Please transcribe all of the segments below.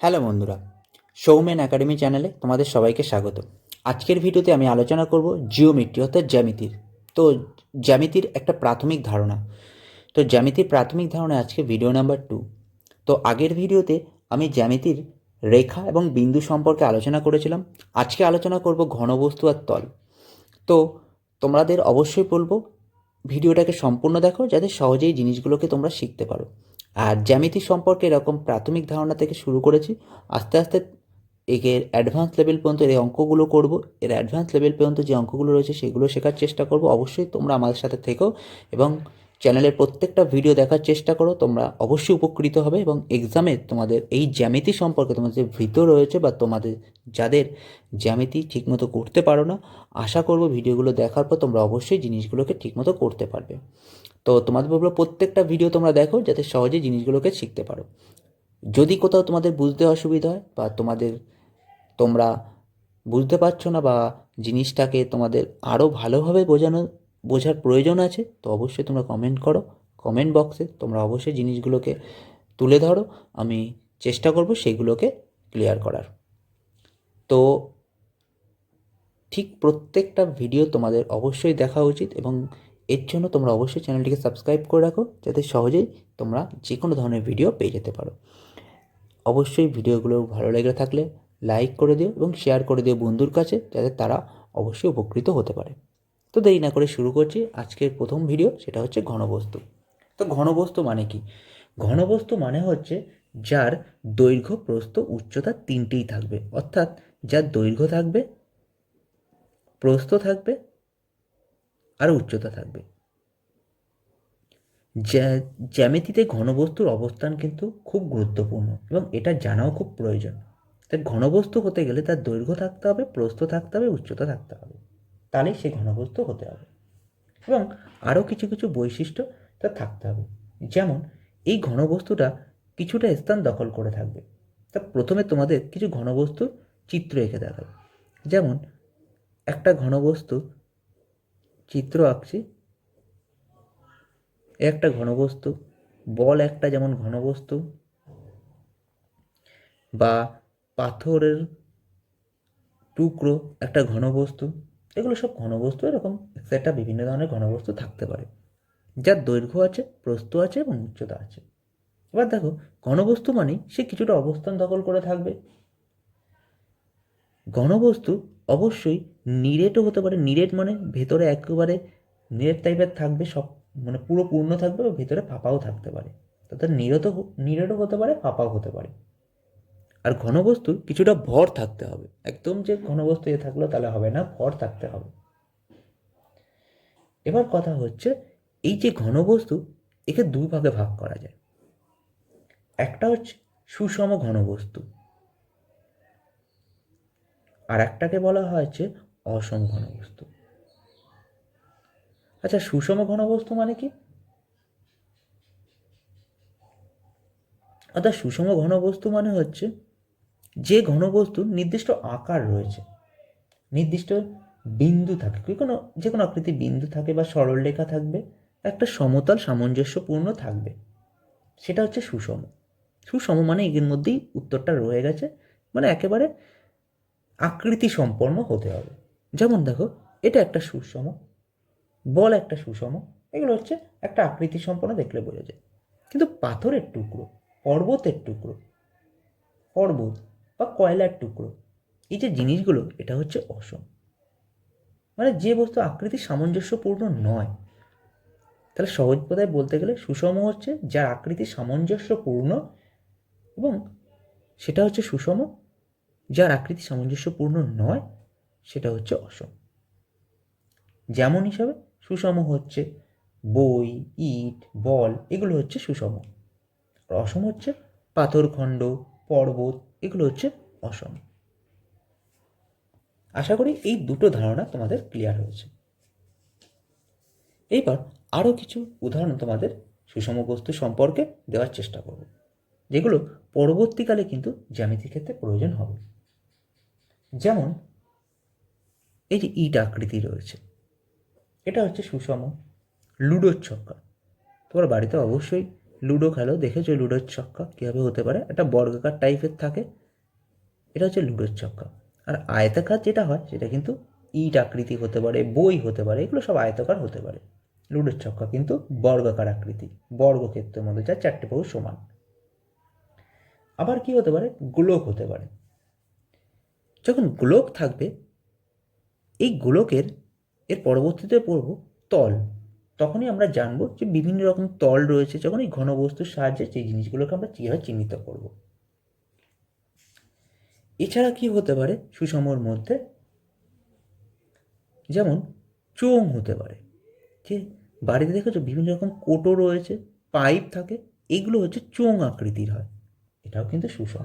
Hello বন্ধুরা Soumen academy চ্যানেলে তোমাদের সবাইকে স্বাগত। আজকের ভিডিওতে আমি আলোচনা করব জিওমেট্রি অর্থাৎ জ্যামিতির। তো জ্যামিতির একটা প্রাথমিক ধারণা। তো জ্যামিতির প্রাথমিক ধারণা আজকে ভিডিও নাম্বার টু তো আগের ভিডিওতে আমি জ্যামিতির রেখা এবং বিন্দু সম্পর্কে আলোচনা করেছিলাম। আজকে আলোচনা করব ঘনবস্তু আর তল। তো তোমাদের অবশ্যই বলব, ভিডিওটাকে সম্পূর্ণ দেখো যাতে সহজেই জিনিসগুলোকে তোমরা শিখতে পারো। আর জ্যামিতি সম্পর্কে এরকম প্রাথমিক ধারণা থেকে শুরু করেছি, আস্তে আস্তে এর অ্যাডভান্স লেভেল পর্যন্ত এই অঙ্কগুলো করব। এর অ্যাডভান্স লেভেল পর্যন্ত যে অঙ্কগুলো রয়েছে সেগুলো শেখার চেষ্টা করব। অবশ্যই তোমরা আমাদের সাথে থেকো এবং চ্যানেলের প্রত্যেকটা ভিডিও দেখার চেষ্টা করো। তোমরা অবশ্যই উপকৃত হবে এবং এক্সামে তোমাদের এই জ্যামিতি সম্পর্কে তোমাদের যে ভীত রয়েছে বা তোমাদের যাদের জ্যামিতি ঠিকমতো করতে পারো না, আশা করব ভিডিওগুলো দেখার পর তোমরা অবশ্যই জিনিসগুলোকে ঠিকমতো করতে পারবে। তো তোমাদের বলব প্রত্যেকটা ভিডিও তোমরা দেখো যাতে সহজে জিনিসগুলোকে শিখতে পারো। যদি কোথাও তোমাদের বুঝতে অসুবিধা হয় বা তোমাদের, তোমরা বুঝতে পারছ না বা জিনিসটাকে তোমাদের আরও ভালোভাবে বোঝানো, বোঝার প্রয়োজন আছে, তো অবশ্যই তোমরা কমেন্ট করো। কমেন্ট বক্সে তোমরা অবশ্যই জিনিসগুলোকে তুলে ধরো। আমি চেষ্টা করব সেগুলোকে ক্লিয়ার করার। তো ঠিক প্রত্যেকটা ভিডিও তোমাদের অবশ্যই দেখা উচিত এবং এর জন্য তোমরা অবশ্যই চ্যানেলটিকে সাবস্ক্রাইব করে রাখো, যাতে সহজেই তোমরা যে কোনো ধরনের ভিডিও পেয়ে যেতে পারো। অবশ্যই ভিডিওগুলো ভালো লেগে থাকলে লাইক করে দিও এবং শেয়ার করে দিও বন্ধুর কাছে, যাতে তারা অবশ্যই উপকৃত হতে পারে। তো দেরি না করে শুরু করছি আজকের প্রথম ভিডিও, সেটা হচ্ছে ঘনবস্তু। তো ঘনবস্তু মানে কি? ঘনবস্তু মানে হচ্ছে যার দৈর্ঘ্য প্রস্থ উচ্চতা তিনটেই থাকবে। অর্থাৎ যার দৈর্ঘ্য থাকবে, প্রস্থ থাকবে আর উচ্চতা থাকবে। জ্যামিতিতে ঘনবস্তুর অবস্থান কিন্তু খুব গুরুত্বপূর্ণ এবং এটা জানাও খুব প্রয়োজন। তাই ঘনবস্তু হতে গেলে তার দৈর্ঘ্য থাকতে হবে, প্রস্থ থাকতে হবে, উচ্চতা থাকতে হবে। তাহলেই সে ঘনবস্তু হতে হবে এবং আরও কিছু কিছু বৈশিষ্ট্য তার থাকতে হবে। যেমন এই ঘনবস্তুটা কিছুটা স্থান দখল করে থাকবে। তা প্রথমে তোমাদের কিছু ঘনবস্তুর চিত্র এঁকে দেখাবে যেমন একটা ঘনবস্তু চিত্র আঁকছি। একটা ঘনবস্তু, বল একটা যেমন ঘনবস্তু বা পাথরের টুকরো একটা ঘনবস্তু, এগুলো সব ঘনবস্তু এরকম, একটা বিভিন্ন ধরনের ঘনবস্তু থাকতে পারে। যার দৈর্ঘ্য আছে, প্রস্থ আছে এবং উচ্চতা আছে। এবার দেখো, ঘনবস্তু মানে সে কিছুটা অবস্থান দখল করে থাকবে। ঘনবস্তু অবশ্যই নিরেটও হতে পারে, নিরেট মানে ভেতরে একেবারে নিরেট টাইপের থাকবে, সব মানে পুরো পূর্ণ থাকবে বা ভেতরে ফাঁপাও থাকতে পারে। তাতে নিরত নিরেটও হতে পারে, ফাঁপাও হতে পারে। আর ঘনবস্তুর কিছুটা ভর থাকতে হবে। একদম যে ঘনবস্তু এ থাকল তাহলে হবে না, ভর থাকতে হবে। এবার কথা হচ্ছে, এই যে ঘনবস্তু, একে দুই ভাগে ভাগ করা যায়। একটা হচ্ছে সুষম ঘনবস্তু। আর একটাকে বলা হয়েছে অসম ঘনবস্তু। আচ্ছা সুষম ঘনবস্তু মানে কি? অর্থাৎ সুষম ঘনবস্তু মানে হচ্ছে যে ঘনবস্তুর নির্দিষ্ট আকার রয়েছে, নির্দিষ্ট বিন্দু থাকে কি কোনো, যে কোনো আকৃতির বিন্দু থাকে বা সরলরেখা থাকবে, একটা সমতল সামঞ্জস্যপূর্ণ থাকবে, সেটা হচ্ছে সুষম। সুষম মানে এর মধ্যেই উত্তরটা রয়ে গেছে মানে একেবারে আকৃতি সম্পন্ন হতে হবে। যেমন দেখো, এটা একটা সুষম, বল একটা সুষম, এগুলো হচ্ছে একটা আকৃতি সম্পন্ন দেখলে বোঝা যায়। কিন্তু পাথরের টুকরো, পর্বতের টুকরো, পর্বত বা কয়লার টুকরো, এই যে জিনিসগুলো, এটা হচ্ছে অসম। মানে যে বস্তু আকৃতি সামঞ্জস্যপূর্ণ নয়, তাহলে সহজ কথায় বলতে গেলে সুষম হচ্ছে যার আকৃতি সামঞ্জস্যপূর্ণ এবং সেটা হচ্ছে সুষম যার আকৃতি সামঞ্জস্যপূর্ণ নয়, সেটা হচ্ছে অসম। যেমন হিসাবে সুষম হচ্ছে বই, ইট, বল, এগুলো হচ্ছে সুষম। আর অসম হচ্ছে পাথরখণ্ড, পর্বত, এগুলো হচ্ছে অসম। আশা করি এই দুটো ধারণা তোমাদের ক্লিয়ার হয়েছে। এইবার আরও কিছু উদাহরণ তোমাদের সুষম বস্তু সম্পর্কে দেওয়ার চেষ্টা করব, যেগুলো পরবর্তীকালে কিন্তু জ্যামিতির ক্ষেত্রে প্রয়োজন হবে। যেমন এই যে ইট আকৃতি রয়েছে, এটা হচ্ছে সুষম লুডোর ছক্কা। তোমার বাড়িতে অবশ্যই লুডো খেলো, দেখেছ লুডোর ছক্কা কীভাবে হতে পারে? একটা বর্গাকার টাইপের থাকে, এটা হচ্ছে লুডোর ছক্কা। আর আয়তাকার যেটা হয়, সেটা কিন্তু ইট আকৃতি হতে পারে, বই হতে পারে, এগুলো সব আয়তাকার হতে পারে। লুডোর ছক্কা কিন্তু বর্গাকার আকৃতি বর্গক্ষেত্রের মধ্যে যা চারটে বাহু সমান। আবার কি হতে পারে? গোলক হতে পারে। যখন গোলক থাকবে, এই গোলকের, এর পরবর্তীতে পড়ব তল। তখনই আমরা জানব যে বিভিন্ন রকম তল রয়েছে যখন এই ঘনবস্তুর সাহায্যে সেই জিনিসগুলোকে আমরা কীভাবে চিহ্নিত করব। এছাড়া কি হতে পারে? সুষমর মধ্যে যেমন চোং হতে পারে। যে বাড়িতে দেখেছ বিভিন্ন রকম কোটো রয়েছে, পাইপ থাকে, এগুলো হচ্ছে চোং আকৃতির হয়। এটাও কিন্তু সুষম।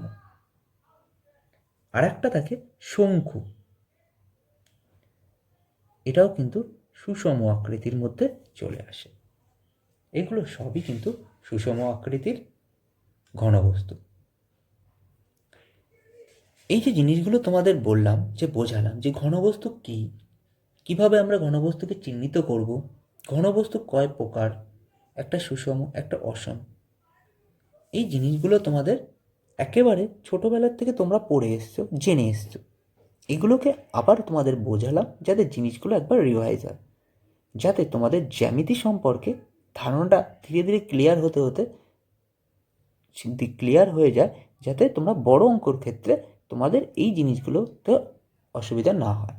আর একটা থাকে শঙ্কু। এটাও কিন্তু সুষম আকৃতির মধ্যে চলে আসে। এগুলো সবই কিন্তু সুষম আকৃতির ঘনবস্তু। এই যে জিনিসগুলো তোমাদের বললাম, যে বোঝালাম, যে ঘনবস্তু কী? কীভাবে আমরা ঘনবস্তুকে চিহ্নিত করব? ঘনবস্তু কয় প্রকার? একটা সুষম, একটা অসম। এই জিনিসগুলো তোমাদের একেবারে ছোটোবেলার থেকে তোমরা পড়ে এসছো, জেনে এসছো। এগুলোকে আবার তোমাদের বোঝালাম যাতে জিনিসগুলো একবার রিভাইজ হয়। যাতে তোমাদের জ্যামিতি সম্পর্কে ধারণাটা ধীরে ধীরে ক্লিয়ার হতে হতে ক্লিয়ার হয়ে যায়, যাতে তোমরা বড় অঙ্কর ক্ষেত্রে তোমাদের এই জিনিসগুলোতে অসুবিধা না হয়।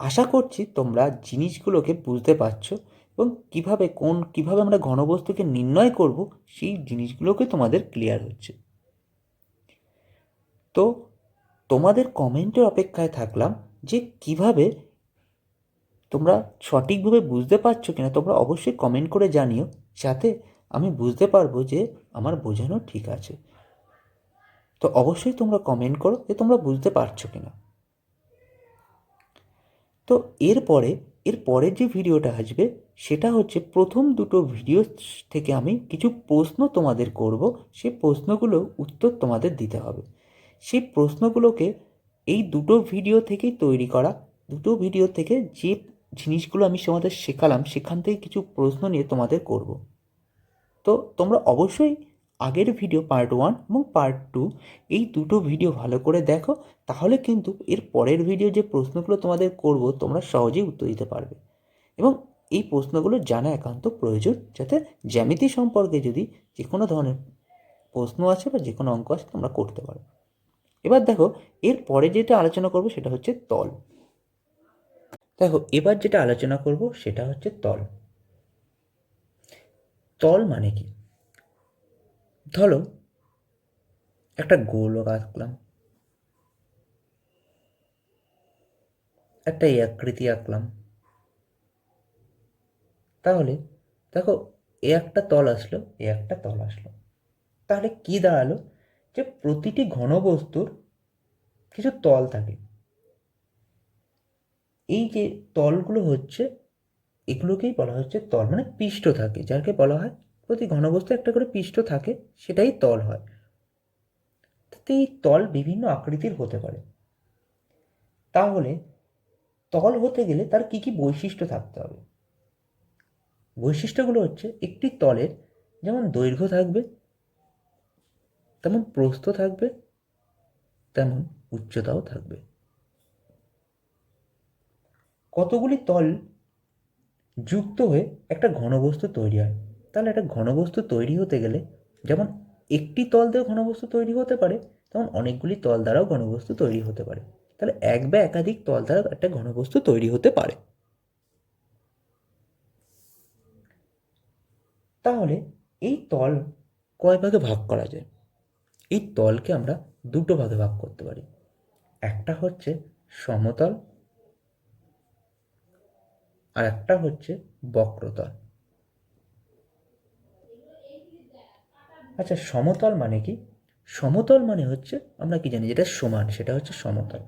আশা করছি তোমরা জিনিসগুলোকে বুঝতে পারছ এবং কীভাবে কোন, কীভাবে আমরা ঘনবস্তুকে নির্ণয় করব, সেই জিনিসগুলোকে তোমাদের ক্লিয়ার হচ্ছে। তো তোমাদের কমেন্টের অপেক্ষায় থাকলাম যে কীভাবে তোমরা সঠিকভাবে বুঝতে পারছ কিনা, তোমরা অবশ্যই কমেন্ট করে জানিও, যাতে আমি বুঝতে পারব যে আমার বোঝানো ঠিক আছে। তো অবশ্যই তোমরা কমেন্ট করো যে তোমরা বুঝতে পারছ কিনা। তো এরপরে এর পরের যে ভিডিওটা আসবে, সেটা হচ্ছে প্রথম দুটো ভিডিও থেকে আমি কিছু প্রশ্ন তোমাদের করব। সেই প্রশ্নগুলো উত্তর তোমাদের দিতে হবে। সেই প্রশ্নগুলোকে এই দুটো ভিডিও থেকেই তৈরি করা, দুটো ভিডিও থেকে যে জিনিসগুলো আমি তোমাদের শেখালাম, সেখান থেকে কিছু প্রশ্ন নিয়ে তোমাদের করব। তো তোমরা অবশ্যই আগের ভিডিও পার্ট ওয়ান এবং পার্ট টু এই দুটো ভিডিও ভালো করে দেখো, তাহলে কিন্তু এর পরের ভিডিও যে প্রশ্নগুলো তোমাদের করব, তোমরা সহজেই উত্তর দিতে পারবে। এবং এই প্রশ্নগুলো জানা একান্ত প্রয়োজন, যাতে জ্যামিতি সম্পর্কে যদি যে কোনো ধরনের প্রশ্ন আছে বা যে কোনো অঙ্ক আছে, তোমরা করতে পারো। এবার দেখো, এর পরে যেটা আলোচনা করব সেটা হচ্ছে তল। দেখো, এবার যেটা আলোচনা করব সেটা হচ্ছে তল। তল মানে কি? ধরো, একটা গোলক আঁকলাম। একটা এই আকৃতি আঁকলাম। তাহলে দেখো, এ একটা তল আসলো, এ একটা তল আসলো। তাহলে কি দাঁড়াল? যে প্রতিটি ঘনবস্তুর কিছু তল থাকে। এই যে তলগুলো হচ্ছে, এগুলোকেই বলা হচ্ছে তল মানে পৃষ্ঠ থাকে, যাকে বলা হয় প্রতি ঘনবস্তু একটা করে পৃষ্ঠ থাকে, সেটাই তল হয়। তাতে এই তল বিভিন্ন আকৃতির হতে পারে। তাহলে তল হতে গেলে তার কি কি বৈশিষ্ট্য থাকতে হবে? বৈশিষ্ট্যগুলো হচ্ছে একটি তলের যেমন দৈর্ঘ্য থাকবে, তেমন প্রস্থ থাকবে, তেমন উচ্চতাও থাকবে। কতগুলি তল যুক্ত হয়ে একটা ঘনবস্তু তৈরি হয়? তাহলে একটা ঘনবস্তু তৈরি হতে গেলে যেমন একটি তল দিয়ে ঘনবস্তু তৈরি হতে পারে, তেমন অনেকগুলি তল দ্বারাও ঘনবস্তু তৈরি হতে পারে। তাহলে এক বা একাধিক তল দ্বারা একটা ঘনবস্তু তৈরি হতে পারে। তাহলে এই তল কয় ভাগে ভাগ করা যায়? এই তলকে আমরা দুটো ভাগে ভাগ করতে পারি। একটা হচ্ছে সমতল আর একটা হচ্ছে বক্রতল। আচ্ছা সমতল মানে কি? সমতল মানে হচ্ছে, আমরা কি জানি, যেটা সমান, সেটা হচ্ছে সমতল।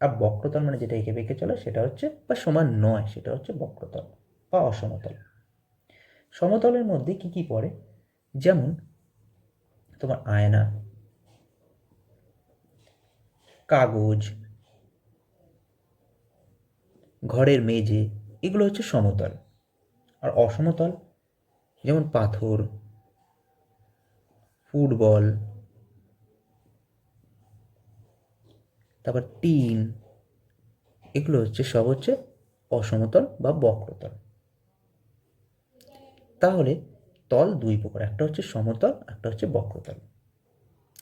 আর বক্রতল মানে যেটা এঁকে বেঁকে চলে, সেটা হচ্ছে, বা সমান নয়, সেটা হচ্ছে বক্রতল বা অসমতল। সমতলের মধ্যে কি কি পড়ে? যেমন, তোমার আয়না, কাগজ, ঘরের মেঝে, এগুলো হচ্ছে সমতল। আর অসমতল, যেমন পাথর ফুটবল, তারপর টিন এগুলো হচ্ছে সব হচ্ছে অসমতল বা বক্রতল। তাহলে তল দুই প্রকার, একটা হচ্ছে সমতল, একটা হচ্ছে বক্রতল।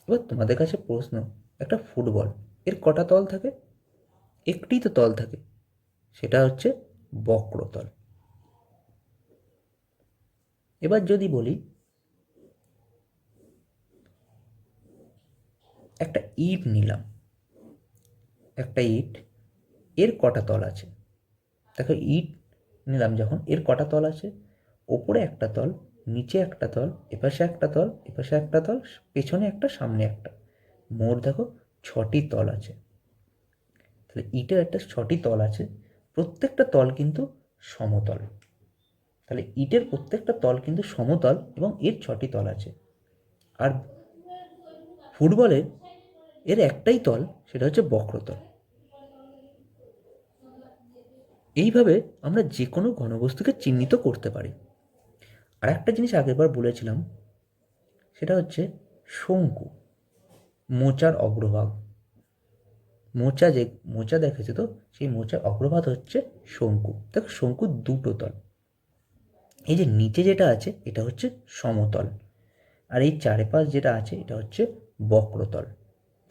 এবার তোমাদের কাছে প্রশ্ন, একটা ফুটবল, এর কটা তল থাকে? একটি তো তল থাকে, সেটা হচ্ছে বক্রতল। এবার যদি বলি একটা ইট নিলাম। একটা ইট, এর কটা তল আছে? দেখো, ইট নিলাম যখন, এর কটা তল আছে? ওপরে একটা তল, নিচে একটা তল, এপাশে একটা তল, এপাশে একটা তল, পেছনে একটা, সামনে একটা। মোর দেখো, ছটি তল আছে। তাহলে ইটের একটা ছটি তল আছে, প্রত্যেকটা তল কিন্তু সমতল। তাহলে ইটের প্রত্যেকটা তল কিন্তু সমতল এবং এর ছটি তল আছে। আর ফুটবলের এর একটাই তল, সেটা হচ্ছে বক্রতল। এইভাবে আমরা যে কোনো ঘনবস্তুকে চিহ্নিত করতে পারি। আর একটা জিনিস আগেরবার বলেছিলাম, সেটা হচ্ছে শঙ্কু, মোচার অগ্রভাগ। মোচা যে, মোচা দেখেছে তো? সেই মোচার অগ্রভাগ হচ্ছে শঙ্কু। দেখো শঙ্কু দুটো তল। এই যে নিচে যেটা আছে, এটা হচ্ছে সমতল। আর এই চারিপাশ যেটা আছে, এটা হচ্ছে বক্রতল।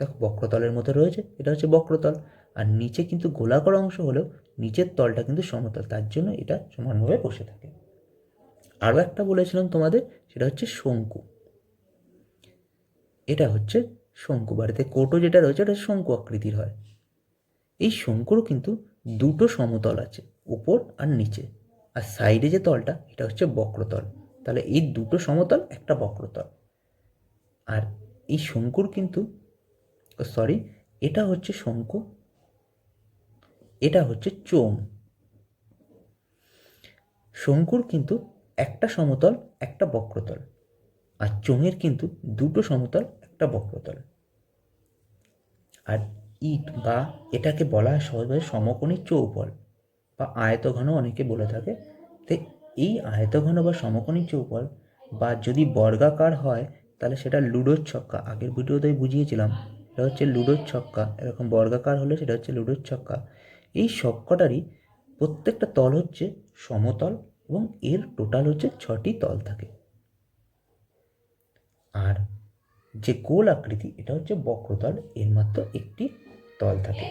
দেখো বক্রতলের মধ্যে রয়েছে, এটা হচ্ছে বক্রতল। আর নিচে কিন্তু গোলাকার অংশ হলেও নিচের তলটা কিন্তু সমতল, তার জন্য এটা সমানভাবে বসে থাকে। আরও একটা বলেছিলাম তোমাদের, সেটা হচ্ছে শঙ্কু। এটা হচ্ছে শঙ্কু, বাড়িতে কোটো যেটা রয়েছে, এটা শঙ্কু আকৃতির হয়। এই শঙ্কুরও কিন্তু দুটো সমতল আছে, উপর আর নিচে। আর সাইডে যে তলটা, এটা হচ্ছে বক্রতল। তাহলে এই দুটো সমতল একটা বক্রতল। আর এই শঙ্কুর কিন্তু সরি এটা হচ্ছে শঙ্কু, এটা হচ্ছে চোম। শঙ্কুর কিন্তু একটা সমতল, একটা বক্রতল, আর চোঙের কিন্তু দুটো সমতল, একটা বক্রতল। আর ইট বা এটাকে বলা হয় সহজভাবে সমকোণী চৌপল বা আয়তঘন অনেকে বলে থাকে। তো এই আয়তঘন বা সমকোণী চৌপল বা যদি বর্গাকার হয়, তাহলে সেটা লুডোর ছক্কা। আগের ভিডিওতে বুঝিয়েছিলাম। এটা হচ্ছে লুডোর ছক্কা। এরকম বর্গাকার হলে সেটা হচ্ছে লুডোর ছক্কা। এই সবকটারই প্রত্যেকটা তল হচ্ছে সমতল এবং এর টোটাল হচ্ছে ছটি তল থাকে। আর যে গোল আকৃতি, এটা হচ্ছে বক্রতল, এর মাত্র একটি তল থাকে।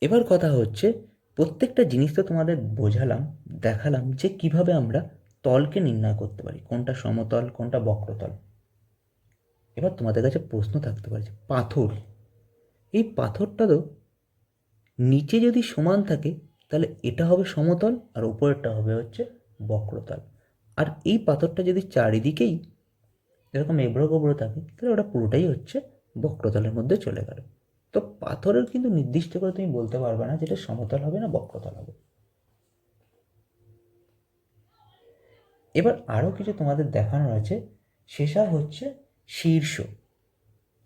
এবার কথা হচ্ছে, প্রত্যেকটা জিনিস তো তোমাদের বোঝালাম, দেখালাম যে কীভাবে আমরা তলকে নির্ণয় করতে পারি, কোনটা সমতল, কোনটা বক্রতল। এবার তোমাদের কাছে প্রশ্ন থাকতে পারে পাথর, এই পাথরটা তো নিচে যদি সমান থাকে, তাহলে এটা হবে সমতল আর উপরেরটা হবে হচ্ছে বক্রতল। আর এই পাথরটা যদি চারিদিকেই এরকম এবড়ো গোবড়ো থাকে, তাহলে ওটা পুরোটাই হচ্ছে বক্রতলের মধ্যে চলে গেল। তো পাথরের কিন্তু নির্দিষ্ট করে তুমি বলতে পারবে না যেটা সমতল হবে না বক্রতল হবে। এবার আরও কিছু তোমাদের দেখানো আছে সেটা হচ্ছে শীর্ষ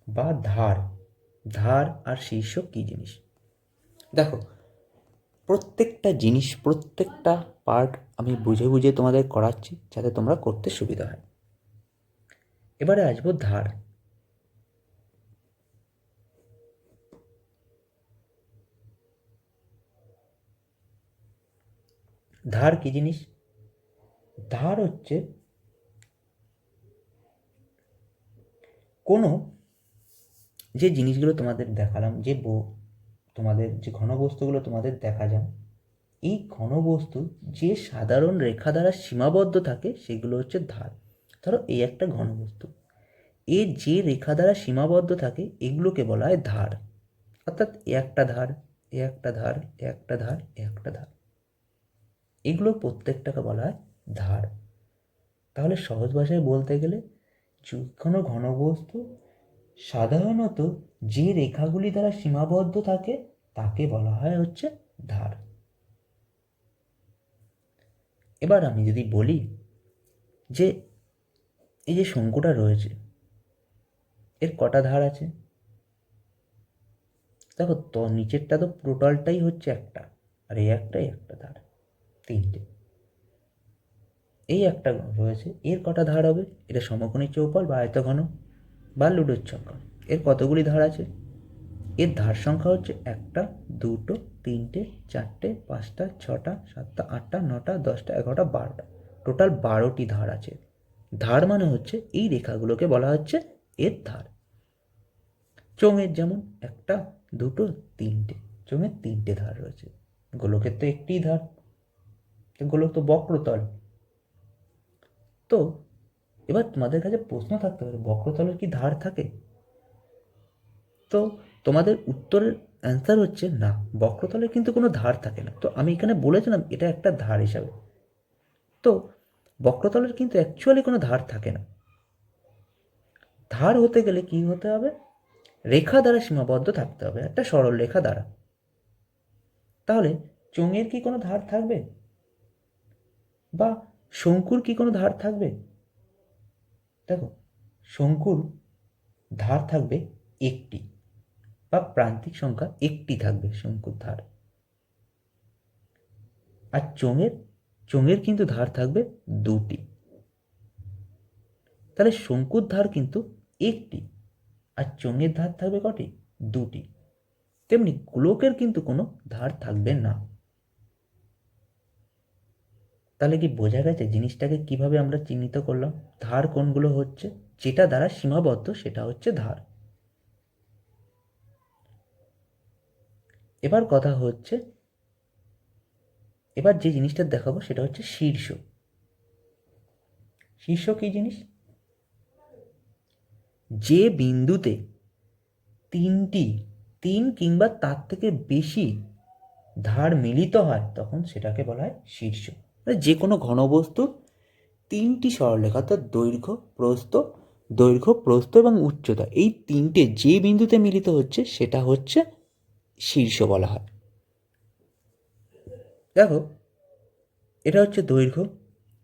বা ধার। ধার আর শীর্ষ কী জিনিস? দেখো, প্রত্যেকটা জিনিস, প্রত্যেকটা পার্ট আমি বুঝে বুঝে তোমাদের করাচ্ছি যাতে তোমরা করতে সুবিধা হয়। এবারে আসব ধার। ধার কি জিনিস? ধার হচ্ছে কোনো যে জিনিসগুলো তোমাদের দেখালাম, যে বো, তোমাদের যে ঘনবস্তুগুলো তোমাদের দেখা যান এই ঘনবস্তু যে সাধারণ রেখা দ্বারা সীমাবদ্ধ থাকে, সেগুলো হচ্ছে ধার। ধরো এই একটা ঘনবস্তু এ যে রেখা দ্বারা সীমাবদ্ধ থাকে, এগুলোকে বলা হয় ধার। অর্থাৎ এ একটা ধার, এ একটা ধার একটা ধার একটা ধার। এগুলো প্রত্যেকটাকে বলা হয় ধার। তাহলে সহজ ভাষায় বলতে গেলে কোনো ঘনবস্তু, সাধারণত যে রেখাগুলি দ্বারা সীমাবদ্ধ থাকে, তাকে বলা হয় হচ্ছে ধার। এবার আমি যদি বলি যে এই যে শঙ্কুটা রয়েছে, এর কটা ধার আছে? দেখো, তো নিচেরটা তো টোটালটাই হচ্ছে একটা, আর এই একটাই একটা ধার, তিনটে। এই একটা রয়েছে। এর কটা ধার হবে? এটা সমকোণী চৌপল বা আয়তঘন বা লুডোর ছক্কা এর কতগুলি ধার আছে? এর ধার সংখ্যা হচ্ছে একটা, দুটো, তিনটে, চারটে, পাঁচটা, ছটা, সাতটা, আটটা, নটা, দশটা, এগারোটা, বারোটা। টোটাল বারোটি ধার আছে। ধার মানে হচ্ছে এই রেখাগুলোকে বলা হচ্ছে এর ধার। চোঙের যেমন একটা, দুটো, তিনটে, চোঙের তিনটে ধার রয়েছে। গোলকের তো একটিই ধার। গোলক তো বক্রতল। তো এবার তোমাদের কাছে প্রশ্ন থাকতে পারে, বক্রতলের কি ধার থাকে? তো তোমাদের উত্তরের অ্যান্সার হচ্ছে না, বক্রতলের কিন্তু কোনো ধার থাকে না। তো আমি এখানে বলেছিলাম এটা একটা ধার হিসাবে। তো বক্রতলের কিন্তু অ্যাকচুয়ালি কোনো ধার থাকে না। ধার হতে গেলে কি হতে হবে? রেখা দ্বারা সীমাবদ্ধ থাকতে হবে, একটা সরল রেখা দ্বারা। তাহলে চোঙের কি কোনো ধার থাকবে? বা শঙ্কুর কি কোনো ধার থাকবে? দেখো, শঙ্কুর ধার থাকবে একটি বা প্রান্তিক সংখ্যা একটি থাকবে শঙ্কুর ধার। আর চোঙের চোঙের কিন্তু ধার থাকবে দুটি। তাহলে শঙ্কুর ধার কিন্তু একটি আর চোঙের ধার থাকবে কটি? দুটি। তেমনি গোলকের কিন্তু কোনো ধার থাকবে না। তাহলে কি বোঝা গেছে জিনিসটাকে কীভাবে আমরা চিহ্নিত করলাম? ধার কোনগুলো হচ্ছে? যেটা দ্বারা সীমাবদ্ধ, সেটা হচ্ছে ধার। এবার কথা হচ্ছে, এবার যে জিনিসটা দেখাবো সেটা হচ্ছে শীর্ষ। শীর্ষ কি জিনিস? যে বিন্দুতে তিনটি, তিন কিংবা তার থেকে বেশি ধার মিলিত হয়, তখন সেটাকে বলা হয় শীর্ষ। যে কোনো ঘনবস্তুর তিনটি সরলরেখা অর্থাৎ দৈর্ঘ্য, প্রস্থ দৈর্ঘ্য, প্রস্থ এবং উচ্চতা, এই তিনটে যে বিন্দুতে মিলিত হচ্ছে সেটা হচ্ছে শীর্ষ বলা হয়। দেখো, এটা হচ্ছে দৈর্ঘ্য,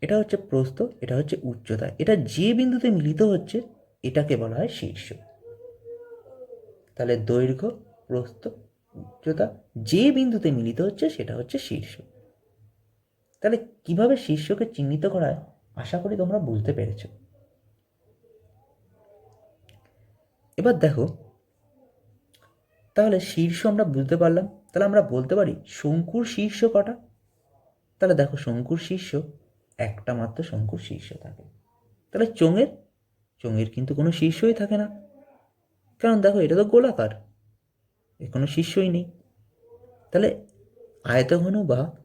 এটা হচ্ছে প্রস্থ, এটা হচ্ছে উচ্চতা, এটা যে বিন্দুতে মিলিত হচ্ছে এটাকে বলা হয় শীর্ষ। তাহলে দৈর্ঘ্য, প্রস্থ, উচ্চতা যে বিন্দুতে মিলিত হচ্ছে সেটা হচ্ছে শীর্ষ। তাহলে কীভাবে শীর্ষকে চিহ্নিত করা হয়? আশা করি তোমরা বুঝতে পেরেছ। এবার দেখো, তাহলে শীর্ষ আমরা বুঝতে পারলাম। তাহলে আমরা বলতে পারি, শঙ্কুর শীর্ষ কটা? তাহলে দেখো, শঙ্কুর শীর্ষ, একটা মাত্র শঙ্কুর শীর্ষ থাকে। তাহলে চোঙের? চোঙের কিন্তু কোনো শীর্ষই থাকে না। কারণ দেখো, এটা তো গোলাকার। এর কোনো শীর্ষই নেই। তাহলে আয়তঘন বা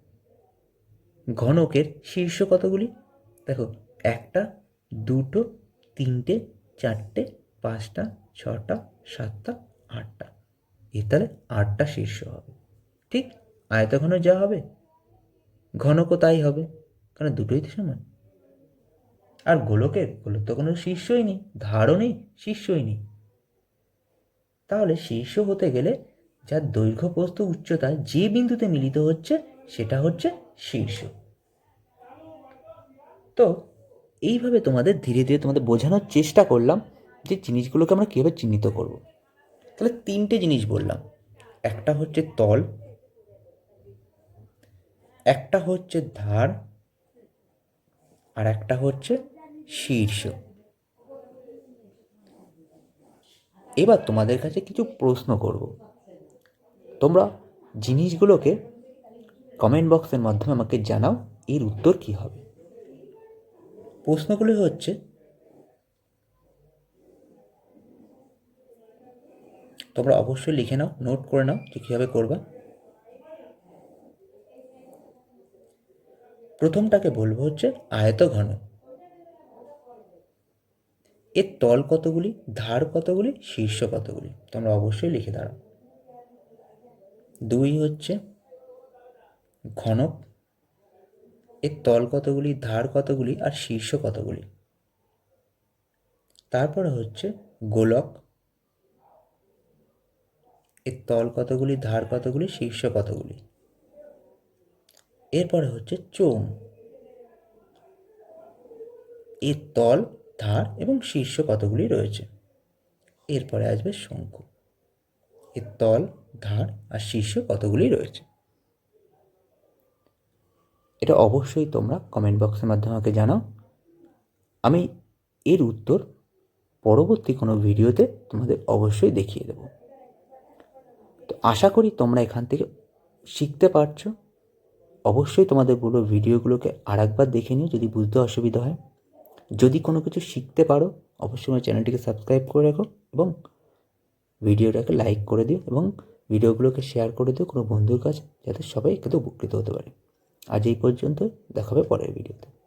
ঘনকের শীর্ষ কতগুলি? দেখো, একটা, দুটো, তিনটে, চারটে, পাঁচটা, ছটা, সাতটা, আটটা। এর তাহলে আটটা শীর্ষ হবে। ঠিক আয়তঘন যা হবে, ঘনকও তাই হবে, কারণ দুটোই তো সমান। আর গোলকের, গোলক তো কোনো শীর্ষই নেই, ধারও নেই, শীর্ষই নেই। তাহলে শীর্ষ হতে গেলে যার দৈর্ঘ্য, প্রস্থ, উচ্চতা যে বিন্দুতে মিলিত হচ্ছে, সেটা হচ্ছে শীর্ষ। তো এইভাবে তোমাদের ধীরে ধীরে তোমাদের বোঝানোর চেষ্টা করলাম যে জিনিসগুলোকে আমরা কীভাবে চিহ্নিত করব। তাহলে তিনটে জিনিস বললাম। একটা হচ্ছে তল, একটা হচ্ছে ধার, আর একটা হচ্ছে শীর্ষ। এবার তোমাদের কাছে কিছু প্রশ্ন করব। তোমরা জিনিসগুলোকে কমেন্ট বক্সের মাধ্যমে আমাকে জানাও, এর উত্তর কী হবে? প্রশ্নগুলো হচ্ছে, তোমরা অবশ্যই লিখে নাও, নোট করে নাও যে কীভাবে করবা। প্রথমটাকে বলব হচ্ছে আয়ত ঘন এর তল কতগুলি, ধার কতগুলি, শীর্ষ কতগুলি, তোমরা অবশ্যই লিখে দাঁড়াও। দুই হচ্ছে ঘনক এর তল কতগুলি, ধার কতগুলি আর শীর্ষ কতগুলি। তারপরে হচ্ছে গোলক। এর তল কতগুলি, ধার কতগুলি, শীর্ষ কতগুলি। এরপরে হচ্ছে চোঙ। এর তল, ধার এবং শীর্ষ কতগুলি রয়েছে। এরপরে আসবে শঙ্কু। এর তল, ধার আর শীর্ষ কতগুলি রয়েছে। এটা অবশ্যই তোমরা কমেন্ট বক্সের মাধ্যমে আমাকে জানাও। আমি এর উত্তর পরবর্তী কোনো ভিডিওতে তোমাদের অবশ্যই দেখিয়ে দেব। তো আশা করি তোমরা এখান থেকে শিখতে পারছ। অবশ্যই তোমাদের পুরো ভিডিওগুলোকে আর একবার দেখে নিও যদি বুঝতে অসুবিধা হয়। যদি কোনো কিছু শিখতে পারো, অবশ্যই আমার চ্যানেলটিকে সাবস্ক্রাইব করে রাখো এবং ভিডিওটাকে লাইক করে দিও এবং ভিডিওগুলোকে শেয়ার করে দিও কোনো বন্ধুর কাছে যাতে সবাই একটু উপকৃত হতে পারে। আজ এই পর্যন্ত দেখাবে পরের ভিডিওতে।